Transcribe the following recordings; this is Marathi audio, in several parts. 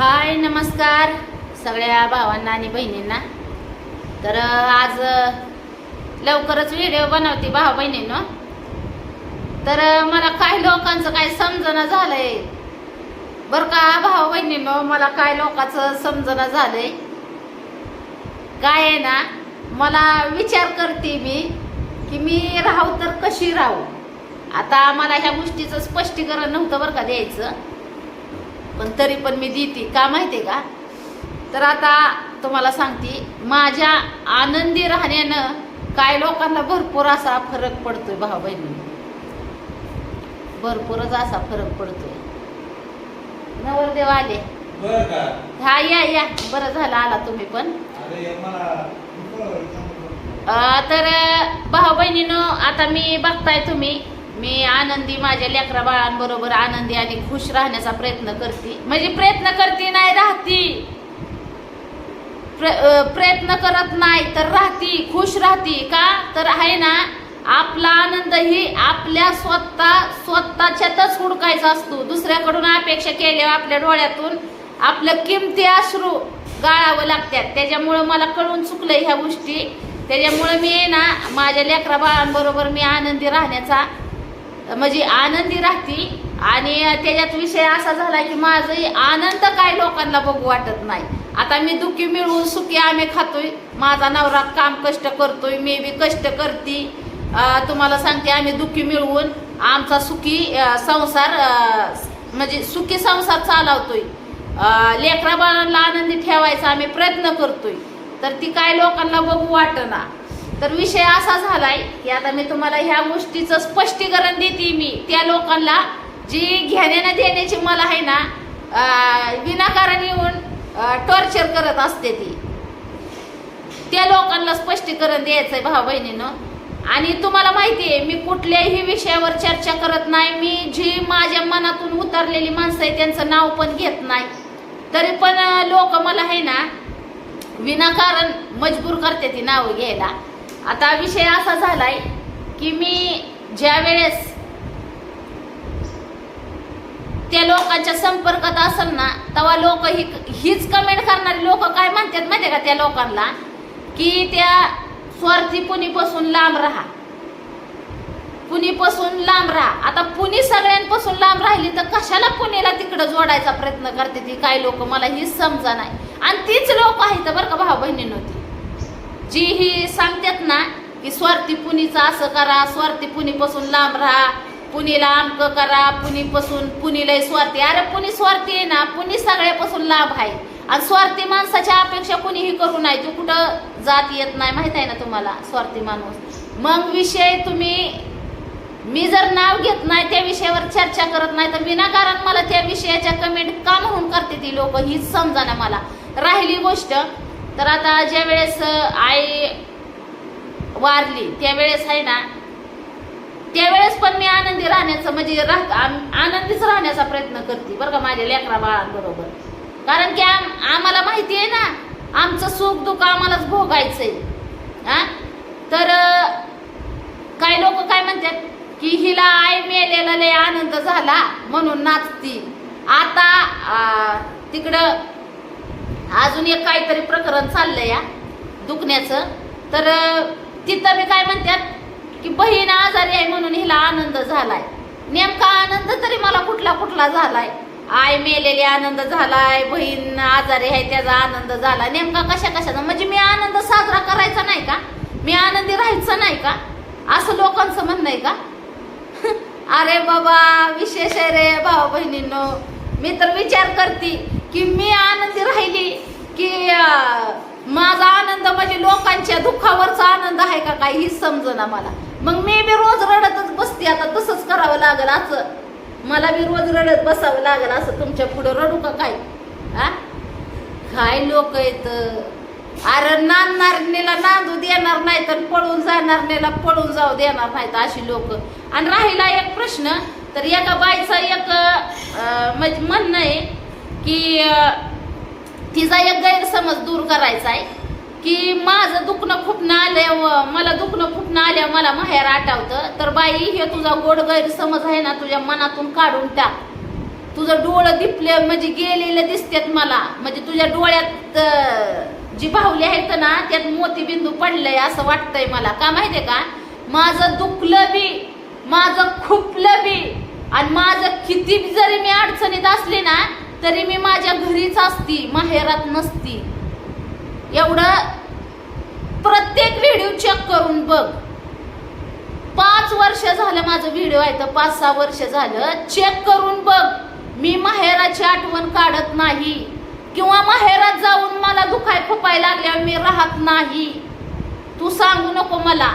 हाय नमस्कार सगळ्या भावांना आणि बहिणींना. तर आज लवकरच व्हिडिओ बनवते भाऊ बहिणींनो. तर मला काही लोकांचं काय समजणं झालंय? बरं का भाऊ बहिणींनो मला काय लोकांचं समजणं झालंय? काय आहे ना मला विचार करते मी की मी राहू तर कशी राहू? आता मला ह्या गोष्टीचं स्पष्टीकरण नव्हतं बरं का द्यायचं. पण तरी पण मी देते. का माहितीये का? तर आता तुम्हाला सांगते माझ्या आनंदी राहण्यानं काय लोकांना भरपूर असा फरक पडतोय भाऊ बहिणी. भरपूरच असा फरक पडतोय. नवरदेव आले. बर का? हा या या. बरं झालं आला तुम्ही पण. तर भाऊ बहिणीनं आता मी बघताय तुम्ही. मी आनंदी माझ्या लेकरा बाळांबरोबर आनंदी आणि खुश राहण्याचा प्रयत्न करते. म्हणजे प्रयत्न करते नाही राहती. प्र- प्रयत्न करत नाही तर राहती खुश राहती. का? तर आहे ना आपला आनंद ही आपल्या स्वतः स्वतःच्यातच हुडकायचा असतो. दुसऱ्याकडून अपेक्षा केल्या आपल्या डोळ्यातून आपलं किमती अश्रू गाळावं लागतात. त्याच्यामुळं मला कळून चुकलं ह्या गोष्टी. त्याच्यामुळं मी आहे ना माझ्या लेकरा बाळांबरोबर मी आनंदी राहण्याचा म्हणजे आनंदी राहतील. आणि त्याच्यात विषय असा झाला की माझं आनंद काय लोकांना बघू वाटत नाही. आता मी दुःखी मिळवून सुखी आम्ही खातोय. माझा नवरा काम कष्ट करतोय मी बी कष्ट करते. तुम्हाला सांगते आम्ही दुःखी मिळवून आमचा सुखी संसार म्हणजे सुखी संसार चालवतोय. अं, लेकरा बाळांना आनंदी ठेवायचा आम्ही प्रयत्न करतोय. तर ती काय लोकांना बघू वाटना. तर विषय असा झालाय की आता मी तुम्हाला ह्या गोष्टीचं स्पष्टीकरण देते मी. त्या लोकांना जी घेण्यानं देण्याची मला आहे ना विनाकारण येऊन टॉर्चर करत असते ती. त्या लोकांना स्पष्टीकरण द्यायचंय भाऊ बहिणीनं. आणि तुम्हाला माहिती आहे मी कुठल्याही विषयावर चर्चा करत नाही. मी जी माझ्या मनातून उतरलेली माणसं आहे त्यांचं नाव पण घेत नाही. तरी पण लोक मला आहे ना विनाकारण मजबूर करते ती नावं घ्यायला. आता विषय असा झालाय की मी ज्या वेळेस त्या लोकांच्या संपर्कात असेल ना तेव्हा लोक ही हीच कमेंट करणारे लोक काय म्हणतात माहितीये का त्या लोकांना? की त्या स्वार्थी पुणीपासून लांब राहा. पुणीपासून लांब राहा. आता पुणे सगळ्यांपासून लांब राहिली तर कशाला पुणेला तिकडं जोडायचा प्रयत्न करते ती? काही लोक मला हीच समजा नाही आणि तीच लोक आहेत बरं का भाऊ बहिणी नव्हती जी ही सांगतात ना की स्वार्थी पुणीचं असं करा स्वार्थी पुणीपासून लांब राहा पुणेला अमक करा पुणीपासून पुणीला स्वार्थी. अरे पुणी स्वार्थी आहे ना पुणी सगळ्यापासून लांब आहे. आणि स्वार्थी माणसाच्या अपेक्षा कुणीही करू नाही तू कुठं जात येत नाही माहीत आहे ना तुम्हाला स्वार्थी माणूस. मग विषय तुम्ही मी जर नाव घेत नाही त्या विषयावर चर्चा करत नाही तर विनाकारण मला त्या विषयाच्या कमेंट का म्हणून करते ती लोक? हीच समजा ना मला. राहिली गोष्ट तर आता ज्या वेळेस आई वारली त्यावेळेस आहे ना त्यावेळेस पण मी आनंदी राहण्याचं म्हणजे राह आम- आनंदीच राहण्याचा प्रयत्न करते बरं का माझ्या लेकरा बाळांबरोबर. कारण की आम आम्हाला माहिती आहे ना आमचं सुख दुःख आम्हालाच आहे हा? तर काही लोक काय म्हणतात की हिला आई मेलेला लय आनंद झाला म्हणून नाचती. आता तिकडं अजून एक काहीतरी प्रकरण चाललंय या दुखण्याचं. तर तिथं मी काय म्हणतात की बहीण आजारी आहे म्हणून हिला आनंद झालाय. नेमका आनंद तरी मला कुठला कुठला झालाय. आय मेलेली आनंद झालाय बहीण आजारी आहे त्याचा आनंद झाला. नेमका कशा कशाचा म्हणजे मी आनंद साजरा करायचा नाही का? मी आनंदी राहायचं नाही का? असं लोकांचं म्हणणं आहे का? अरे बाबा विशेष आहे रे भाऊ बहिणींनो मी तर विचार करते. की मी आनंदी राहिली की माझा आनंद म्हणजे लोकांच्या दुःखावरचा आनंद आहे का काही हीच समजना मला. मग मी बी रोज रडतच बसते आता तसंच करावं लागेल असं. मला बी रोज रडत बसावं लागेल असं तुमच्या पुढं रडू का काय? काय लोक येत अरे नांदणारणीला नांदू देणार नाही तर पळून जाणारणीला पळून जाऊ देणार नाहीत अशी लोक. आणि राहिला एक प्रश्न तर एका बाईचा एक म्हणजे म्हणणं आहे की तिचा एक गैरसमज दूर करायचा आहे की माझं दुखणं खुपणं व मला दुखणं खुपणं आल्यावर मला माहेर आठवतं. तर बाई हे तुझा गोड गैरसमज आहे ना तुझ्या मनातून काढून टाक. तुझं डोळं दिपले म्हणजे गेलेले दिसतात मला. म्हणजे तुझ्या डोळ्यात जी भावली आहेत ना त्यात मोतीबिंदू पडलंय असं वाटतंय मला. का माहितीये का? माझं दुखलं बी माझं खुपलं बी आणि माझं किती जरी मी अडचणीत असले ना तरी मी माझ्या घरीच असती माहेरात नसती. एवढं प्रत्येक व्हिडिओ चेक करून बघ. पाच वर्ष झालं माझं व्हिडिओ आहे तर पाच सहा वर्ष झालं चेक करून बघ. मी माहेराची आठवण काढत नाही. किंवा माहेरात जाऊन मला दुखाय खुपाय लागल्यावर मी राहत नाही. तू सांगू नको मला.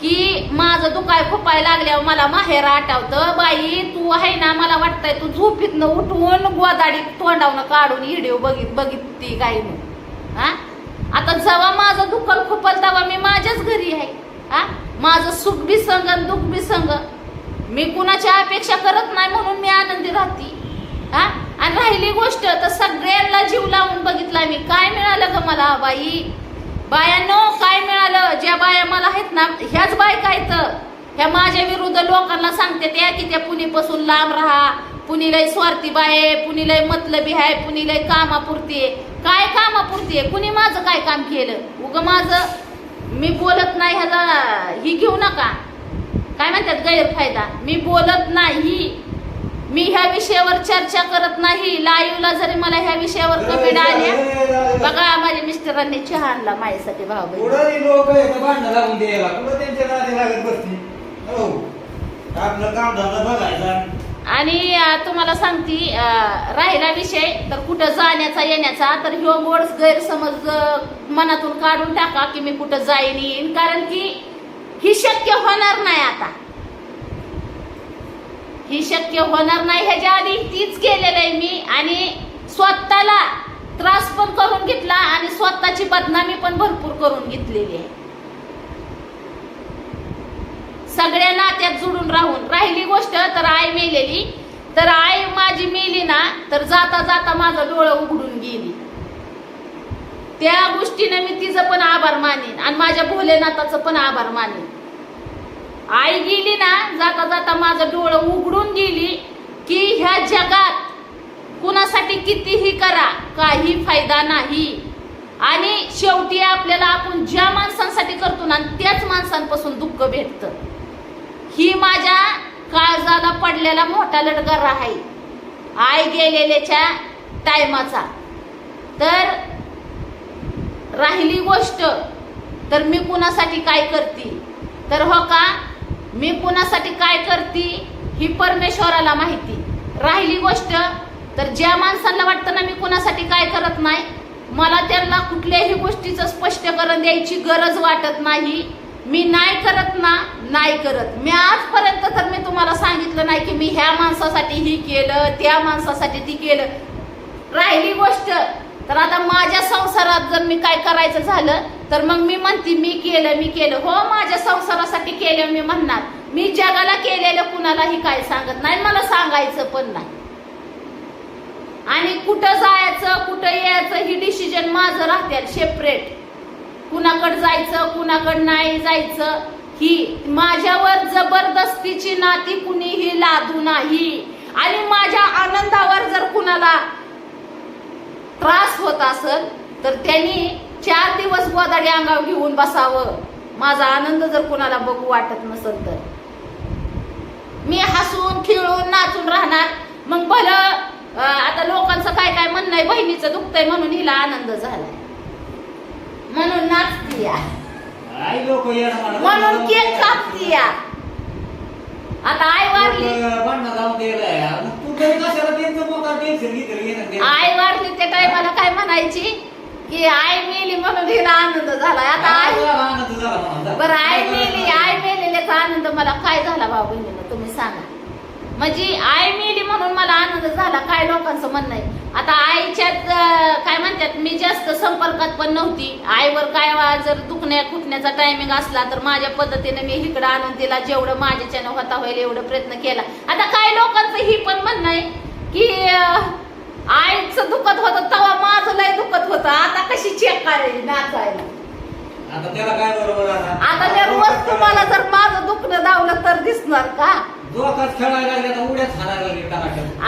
की माझं दुखाय खोपाय लागल्यावर मला माहेर आठवतं. बाई तू आहे ना मला वाटतंय तू झोपीतनं उठवून गोदाडी तोंडावनं काढून इडिओ बघित बघितली काही मग हा? आता जेव्हा माझं दुखल खुपल तेव्हा मी माझ्याच घरी आहे. हा? माझं सुख बी संग आणि दुःख बी संग. मी कुणाची अपेक्षा करत नाही म्हणून मी आनंदी राहते. हा? आणि राहिली गोष्ट तर सगळ्यांना जीव लावून बघितला मी. काय मिळालं ग मला बाई? बायानो काय मिळालं? ज्या बाया मला आहेत ना ह्याच बायका आहेत. ह्या माझ्या विरुद्ध लोकांना सांगते त्या की त्या पुणेपासून लांब राहा. पुणीलय स्वार्थी बाय आहे पुणीलय मतलबी आहे पुणीलय कामापुरती आहे. काय कामापुरती आहे? कुणी माझं काय काम केलं? उग माझं मी बोलत नाही ह्याला ही घेऊ नका. काय म्हणतात गैरफायदा? मी बोलत नाही. मी ह्या विषयावर चर्चा करत नाही. लाईव्हला जरी मला ह्या विषयावर कमेंट आल्या बघा माझ्या मिस्टरांनी चहा आणला माझ्यासाठी भाऊ हो. आणि तुम्हाला सांगती राहिला विषय तर कुठं जाण्याचा येण्याचा तर ह्यो गोड गैरसमज मनातून काढून टाका की मी कुठं जाईन येईन. कारण की ही शक्य होणार नाही आता. ही शक्य होणार नाही. ह्याच्या आधी तीच केलेलं आहे मी आणि स्वतःला त्रास पण करून घेतला आणि स्वतःची बदनामी पण भरपूर करून घेतलेली आहे. सगळ्या नात्यात जुडून राहून. राहिली गोष्ट तर आई मेलेली. तर आई माझी मेली ना तर जाता जाता माझं डोळं उघडून गेली. त्या गोष्टीने मी तिचं पण आभार मानेन आणि माझ्या भोलेनाथाचं पण आभार मानेन. आई गेली ना जाता जाता माझं डोळं उघडून गेली की ह्या जगात कुणासाठी कितीही करा काही फायदा नाही. आणि शेवटी आपल्याला आपण ज्या माणसांसाठी करतो ना त्याच माणसांपासून दुःख भेटतं. ही माझ्या काळजाला पडलेला मोठा लटकर आहे. आई गेलेल्याच्या टायमाचा. तर राहिली गोष्ट तर मी कुणासाठी काय करते? तर हो का मी कुणासाठी काय करते ही परमेश्वराला माहिती. राहिली गोष्ट तर ज्या माणसांना वाटतं ना मी कुणासाठी काय करत नाही मला त्यांना कुठल्याही गोष्टीचं स्पष्टीकरण द्यायची गरज वाटत नाही. मी नाही करत ना नाही करत. मी आजपर्यंत तर मी तुम्हाला सांगितलं नाही की मी ह्या माणसासाठी ही केलं त्या माणसासाठी ती केलं. राहिली गोष्ट तर आता माझ्या संसारात जर मी काय करायचं झालं तर मग मी म्हणते मी केलं मी केलं. हो माझ्या संसारासाठी केलं मी म्हणणार. मी जगाला केलेलं कुणालाही काय सांगत नाही मला सांगायचं पण नाही. आणि कुठं जायचं कुठं यायचं ही डिसिजन माझं राहते सेपरेट कुणाकडं जायचं कुणाकडं नाही जायचं ही माझ्यावर जबरदस्तीची नाती कुणीही लादू नाही. आणि माझ्या आनंदावर जर कुणाला त्रास होत असेल तर त्यांनी चार दिवस गोदाडी अंगावर घेऊन बसावं. माझा आनंद जर कुणाला बघू वाटत नसेल तर. मी हसून खेळून नाचून राहणार. मग भलं आता लोकांचं काय काय म्हणणं आहे बहिणीचं दुखतंय म्हणून हिला आनंद झालाय. म्हणून नाचती या म्हणून केक कापती या आता आई वारली. आई वारली त्या टायमाला काय म्हणायची? की आई मेली म्हणून हिला आनंद झालाय. आता आई आनंद झाला. बरं आई मेली आई मेलेल्याचा आनंद मला काय झाला भाऊ तुम्ही सांगा. म्हणजे आई मेली म्हणून मला आनंद झाला काय लोकांचं म्हणणं आहे? आता आईच्यात काय म्हणतात मी जास्त संपर्कात पण नव्हती. आईवर काय जर दुखण्या खुटण्याचा टायमिंग असला तर माझ्या पद्धतीने मी इकडं आणून तिला जेवढं माझ्याच्यानं होता होईल एवढं प्रयत्न केला. आता काय लोकांचं ही पण म्हणणं आहे? की आईचं दुखत होतं तेव्हा माझं लय दुखत होतं. आता कशी चेक करायची नाचायला? आता त्याला काय बरोबर आता? त्या रोज तुम्हाला जर माझं दुखणं दावलं तर दिसणार का?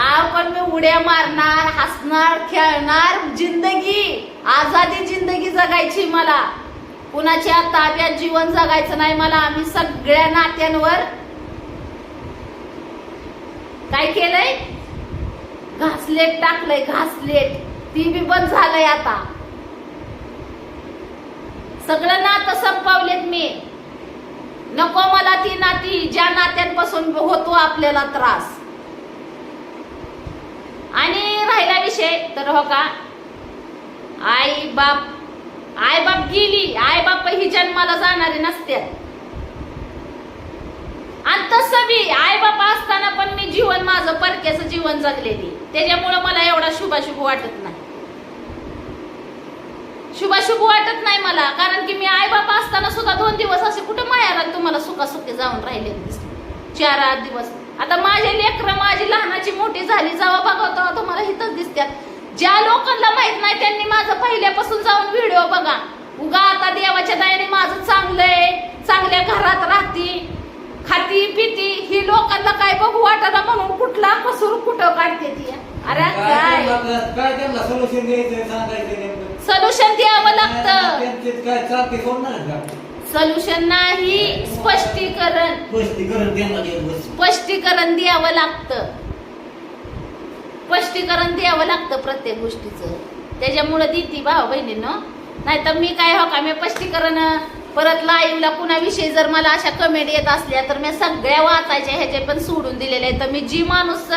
आपण मी उड्या मारणार हसणार खेळणार जिंदगी. आझादी जिंदगी जगायची मला. कुणाच्या ताब्यात जीवन जगायचं नाही मला. आम्ही सगळ्या नात्यांवर काय केलंय? घासलेट टाकलंय घासलेट. ती बी बंद झालंय आता. सगळं नातं संपवलेत मी. नको मला ती नाती ज्या नात्यांपासून होतो आपल्याला त्रास. आणि राहिला विषय तर हो का? आई बाप आई बाप गेली आई बाप ही जन्माला जाणारी नसतात आणि तसं बी आई बाप असताना पण मी जीवन माझं परक्याचं जीवन जगलेली. त्याच्यामुळं मला एवढा शुभाशुभ वाटत नाही. शुभाशुभ वाटत नाही मला कारण की मी आई बाप असताना सुद्धा दोन दिवस असे कुठं मायाला तुम्हाला सुखासुखी जाऊन राहिले चार आठ दिवस. आता माझे लेकरं माझी लहानाची मोठी झाली जावा बघा तेव्हा तुम्हाला हिथच दिसत्यात ज्या लोकांना माहीत नाही त्यांनी माझं पहिल्यापासून जाऊन व्हिडिओ बघा. उगा आता देवाच्या खाती पिती ही लोकांना काय बघू वाटाना म्हणून कुठला कसूर कुठं काढते ती? अरे काय काय? त्यांना सोल्युशन द्यायचं सांगायचं नेमकं? सोल्युशन द्यावं लागतं. त्यांचे काय चालते सोडणार का? सोल्युशन नाही स्पष्टीकरण. स्पष्टीकरण त्यांना द्यावं लागतं. स्पष्टीकरण द्यावं लागतं प्रत्येक गोष्टीचं. त्याच्यामुळे देती भाऊ बहिणीनं. नाही तर मी काय हो का? मी स्पष्टीकरण परत लाईव्हला कुणाविषयी जर मला अशा कमेंट येत असल्या तर मी सगळ्या वाचायच्या ह्याचे पण सोडून दिलेले आहे तर मी जी माणूस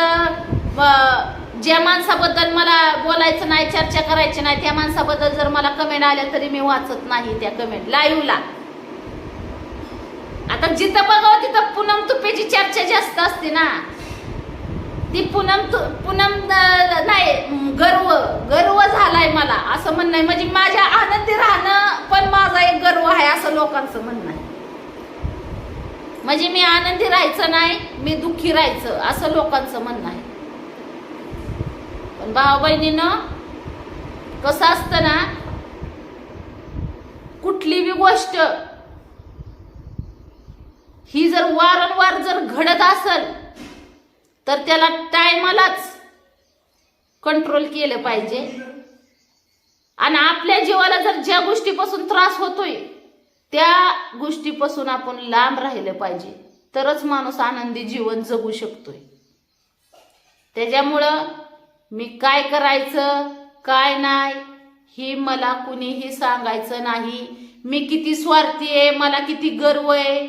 ज्या माणसाबद्दल मला बोलायचं नाही चर्चा करायची नाही त्या माणसाबद्दल जर मला कमेंट आल्या तरी मी वाचत नाही त्या कमेंट लाईव्हला आता जिथं बघावं तिथं पूनम तुपेची चर्चा जास्त असते ना. ती पूनम तु पूनम नाही गर्व गर्व झालाय मला असं म्हणणं आहे. म्हणजे माझ्या आनंदी राहणं पण माझा एक गर्व आहे असं लोकांचं म्हणणं आहे. म्हणजे मी आनंदी राहायचं नाही मी दुःखी राहायचं असं लोकांचं म्हणणं आहे. पण भाऊ बहिणीनं कसं असतं ना कुठली बी गोष्ट ही जर वारंवार जर घडत असेल तर त्याला टायमालाच कंट्रोल केलं पाहिजे. आणि आपल्या जीवाला जर ज्या गोष्टीपासून त्रास होतोय त्या गोष्टीपासून आपण लांब राहिलं पाहिजे. तरच माणूस आनंदी जीवन जगू शकतोय. त्याच्यामुळं मी काय करायचं काय नाही हे मला कुणीही सांगायचं नाही. मी किती स्वार्थी आहे मला किती गर्व आहे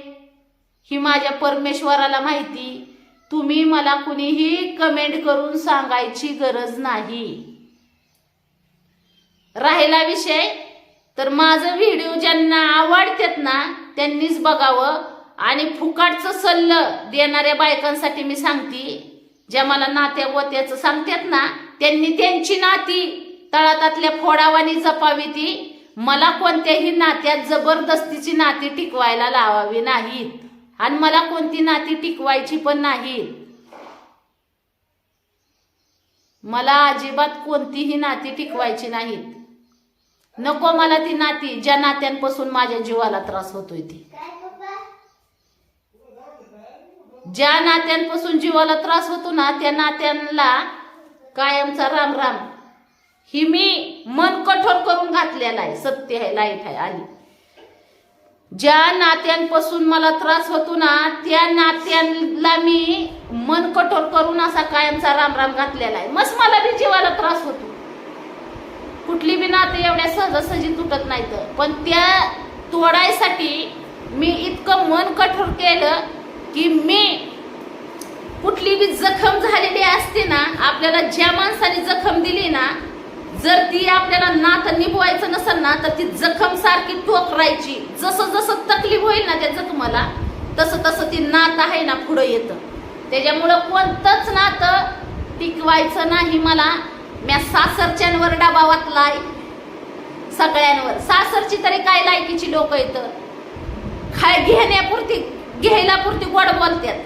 ही माझ्या परमेश्वराला माहिती. तुम्ही मला कुणीही कमेंट करून सांगायची गरज नाही. राहिला विषय? तर माझं व्हिडिओ ज्यांना आवडतात ना त्यांनीच बघावं. आणि फुकाटचं सल्लं देणाऱ्या बायकांसाठी मी सांगते. ज्या मला नात्या वत्याचं सांगतात ना त्यांनी त्यांची नाती तळातातल्या फोडावानी जपावी ती. मला कोणत्याही नात्यात जबरदस्तीची नाती टिकवायला लावावी नाहीत. आणि मला कोणती नाती टिकवायची पण नाही. मला अजिबात कोणतीही नाती टिकवायची नाहीत नको मला ती नाती ज्या नात्यांपासून माझ्या जीवाला त्रास होतोय ती. ज्या नात्यांपासून जीवाला त्रास होतो ना त्या नात्यांना कायमचा राम राम ही मी मन कठोर करून घातलेला आहे. सत्य आहे लाइट आहे आली ज्या नात्यांपासून मला त्रास होतो ना त्या नात्यांना मी मन कठोर करून असा कायमचा राम राम घातलेला आहे. मस्त मला बी जीवाला त्रास होतो. कुठली बी नाते एवढ्या सहजासहजी तुटत नाहीत पण त्या तोडायसाठी मी इतकं मन कठोर केलं की मी कुठली बी जखम झालेली असते ना आपल्याला ज्या माणसाने जखम दिली ना जर ती आपल्याला नातं निभवायचं नसेल ना तर ती जखम सारखी टोकरायची. जसं जसं तकलीफ होईल ना त्या जखमाला तसं तसं ती नात आहे ना पुढं येतं. त्याच्यामुळं कोणतंच नातं टिकवायचं नाही मला. म्या सासरच्यांवर डबा वाचलाय सगळ्यांवर. सासरची तरी काय लायकीची लोक येतं? खाय घेण्यापुरती घ्यायला पुरती गोड बोलतात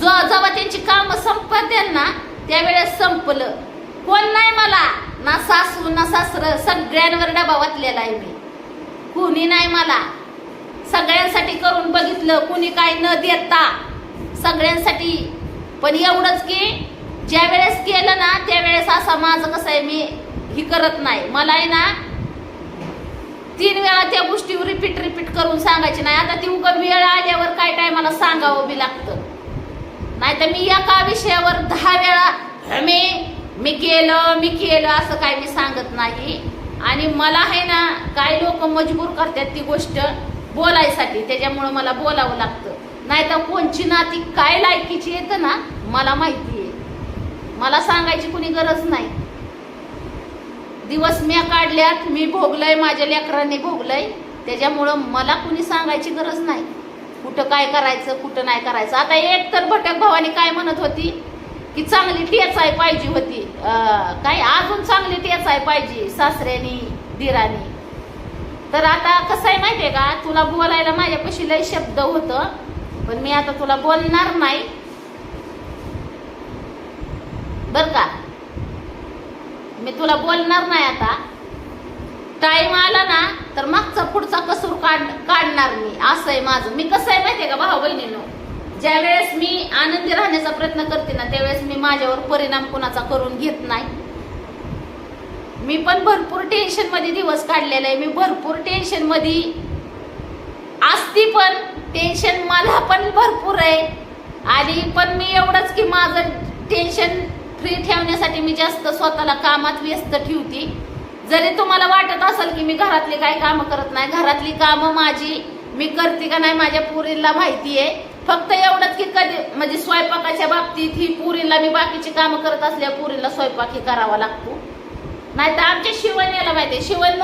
जो जेव्हा त्यांची कामं संपत त्यांना त्यावेळेस संपलं. कोण नाही मला? ना सासू ना सासर सगळ्यांवर डबा वाचलेला आहे मी. कुणी नाही मला. सगळ्यांसाठी करून बघितलं कुणी काय न देता. सगळ्यांसाठी. पण एवढंच की ज्या वेळेस केलं ना त्यावेळेस असा माझं कसं आहे मी ही करत नाही. मला आहे ना तीन वेळा त्या गोष्टी रिपीट रिपीट करून सांगायची नाही. आता ती उगा वेळ आल्यावर काय टायमाला सांगावं बी लागतं. नाही तर मी एका विषयावर दहा वेळा मी मी केलं मी केलं असं काय मी सांगत नाही. आणि मला आहे ना काय लोक मजबूर करतात ती गोष्ट बोलायसाठी. त्याच्यामुळं मला बोलावं लागतं. नाही तर कोणची नाती काय लायकीची येतं ना मला माहिती आहे. मला सांगायची कुणी गरज नाही. दिवस म्या काढल्यात मी भोगलंय माझ्या लेकरांनी भोगलंय. त्याच्यामुळं मला कुणी सांगायची गरज नाही. कुठं काय करायचं कुठं नाही करायचं. आता एक तर भटक भावानी काय म्हणत होती? की चांगली टेचाय पाहिजे होती. काय अजून चांगली टेचाय पाहिजे सासऱ्यानी दिरानी. तर आता कसं आहे माहिती आहे का तुला बोलायला माझ्यापाशी लय शब्द होतं पण मी आता तुला बोलणार नाही. बर का? मी तुला बोलणार नाही आता. टाईम आला ना तर मागचा पुढचा कसूर काढ काढणार मी. असं आहे माझं. मी कसं आहे माहितीये का भाऊ बहिणीनो ज्या वेळेस मी आनंदी राहण्याचा प्रयत्न करते ना त्यावेळेस मी माझ्यावर परिणाम कोणाचा करून घेत नाही. मी पण भरपूर टेन्शनमध्ये दिवस काढलेला आहे. मी भरपूर टेन्शनमध्ये असती पण टेन्शन मला पण भरपूर आहे. आणि पण मी एवढंच की माझं टेन्शन फ्री ठेवण्यासाठी मी जास्त स्वतःला कामात व्यस्त ठेवते. जरी तुम्हाला वाटत असेल की मी घरातली काही कामं करत नाही घरातली कामं माझी मी करते का नाही माझ्या पुरीला माहिती आहे. फक्त एवढंच की कधी म्हणजे स्वयंपाकाच्या बाबतीत ही पुरीला मी बाकीची कामं करत असल्या पुरीला स्वयंपाक ही करावा लागतो. नाही तर आमच्या शिवण्याला माहिती आहे. शिवण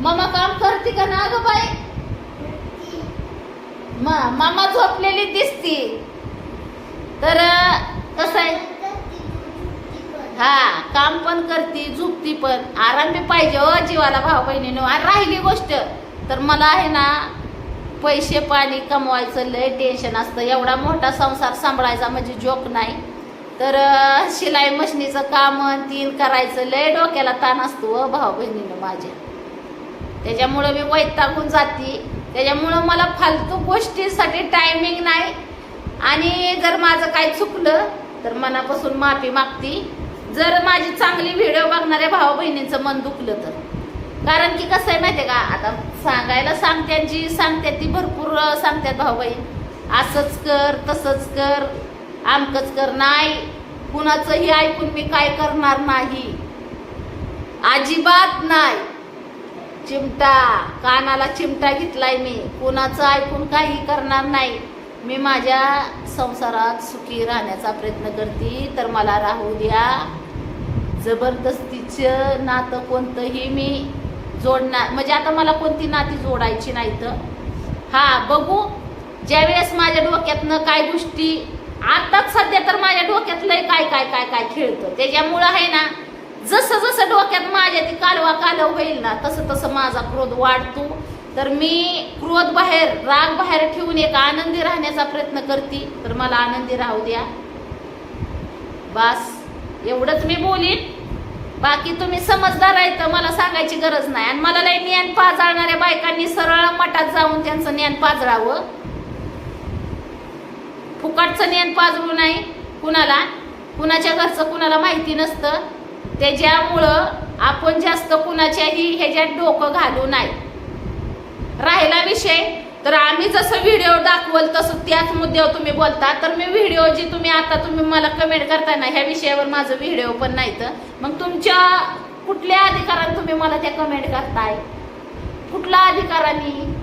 ममा काम करते का ना ग बाई? म- मामा झोपलेली दिसती. तर कसं आहे? हा काम पण करती झोपती पण. आराम बी पाहिजे हो जीवाला भाऊ बहिणीनो आणि राहिली गोष्ट तर मला आहे ना पैसे पाणी कमवायचं लय टेन्शन असतं. एवढा मोठा संसार सांभाळायचा म्हणजे जोक नाही. तर शिलाई मशनीचं काम तीन करायचं लय डोक्याला ताण असतो हो भाऊ बहिणीनं माझ्या. त्याच्यामुळं मी वैतागून जाते. त्याच्यामुळं मला फालतू गोष्टीसाठी टायमिंग नाही. आणि जर माझं काही चुकलं तर मनापासून माफी मागती. जर माझी चांगली व्हिडिओ बघणाऱ्या भाऊ बहिणींचं मन दुखलं तर. कारण की कसं आहे माहितीये का? आता सांगायला सांगत्यात जी सांगतात ती भरपूर सांगतात भाऊ बहीण असंच कर तसंच कर आमकच कर. नाही कुणाचंही ऐकून मी काय करणार नाही. अजिबात नाही. चिमटा कानाला चिमटा घेतलाय मी. कुणाचं ऐकून काही करणार नाही. मी माझ्या संसारात सुखी राहण्याचा प्रयत्न करते तर मला राहू द्या. जबरदस्तीचं नातं कोणतंही मी जोडणार. म्हणजे आता मला कोणती नाती जोडायची नाही तर? हा बघू. ज्यावेळेस माझ्या डोक्यातनं काय गोष्टी आताच सध्या तर माझ्या डोक्यातलं काय काय काय काय खेळतं. त्याच्यामुळं आहे ना जसं जसं डोक्यात माझ्या ती कालवा कालव होईल ना तसं तसं माझा क्रोध वाढतो. तर मी क्रोध बाहेर राग बाहेर ठेवून एक आनंदी राहण्याचा प्रयत्न करते. तर मला आनंदी राहू द्या. बस. एवढंच मी बोलीन. बाकी तुम्ही समजदार आहे तर मला सांगायची गरज नाही. आणि मला लय ज्ञान पाजळणाऱ्या बायकांनी सरळ मठात जाऊन त्यांचं ज्ञान पाजळावं. फुकटचं ज्ञान पाजळू नाही कुणाला. कुणाच्या घरचं कुणाला माहिती नसतं. त्याच्यामुळं आपण जास्त कुणाच्याही ह्याच्यात डोकं घालू नाही. राहिला विषय. तर आम्ही जसं व्हिडिओ दाखवल तसं त्याच मुद्द्यावर तुम्ही बोलता. तर मी व्हिडिओ जी तुम्ही आता तुम्ही मला कमेंट करताय ना ह्या विषयावर माझं व्हिडिओ पण नाही तर. मग तुमच्या कुठल्या अधिकाराने तुम्ही मला त्या कमेंट करताय? कुठल्या अधिकाराने?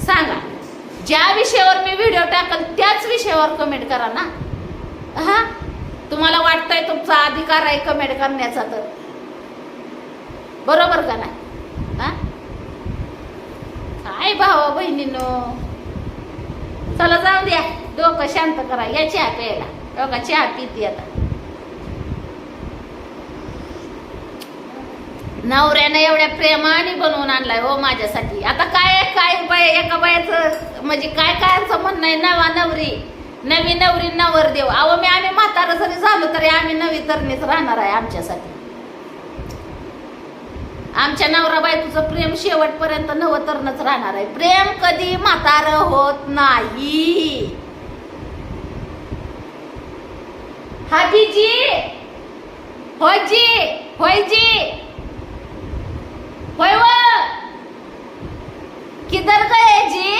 सांगा. ज्या विषयावर मी व्हिडिओ टाकल त्याच विषयावर कमेंट करा ना. हा? तुम्हाला वाटतंय तुमचा अधिकार आहे कमेंट करण्याचा तर. बरोबर का नाही? हा? काय भावा बहिणीनो. चला जाऊ द्या. डोकं शांत करा. या चहा प्यायला. डोका चहा पिते आता. नवऱ्यानं एवढ्या प्रेमाने बनवून आणलाय हो माझ्यासाठी. आता काय काय बाय एका बायाचं म्हणजे काय कायचं म्हणणं आहे? नवा नवरी. नवी नवरी नवर देव. अहो मी आम्ही म्हातारा जरी झालो तरी आम्ही नवी तरणीच राहणार आहे आमच्यासाठी. आमच्या नवरा बायकोचं प्रेम शेवटपर्यंत नवतरणच राहणार आहे. प्रेम कधी म्हातार होत नाही. हाबीजी होजी! होय जी होय जी होय व! किधर गए जी?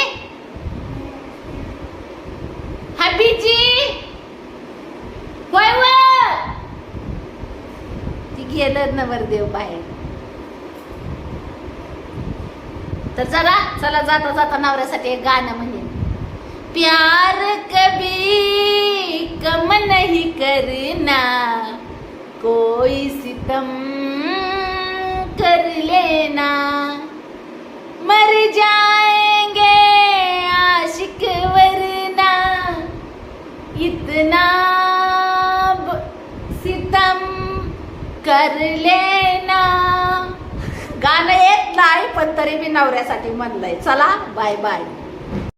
हाबीजी होय व! ती गेलं नवरदेव बाहेर. तर चला चला जाता जाता नवऱ्यासाठी एक गाणं म्हणजे प्यार कभी कम नहीं करना कोई सितम कर लेना। मर जाएंगे आशिक वरना इतना ब- सितम कर लेना। नाही पण तरी मी नवऱ्यासाठी म्हणलंय. चला बाय बाय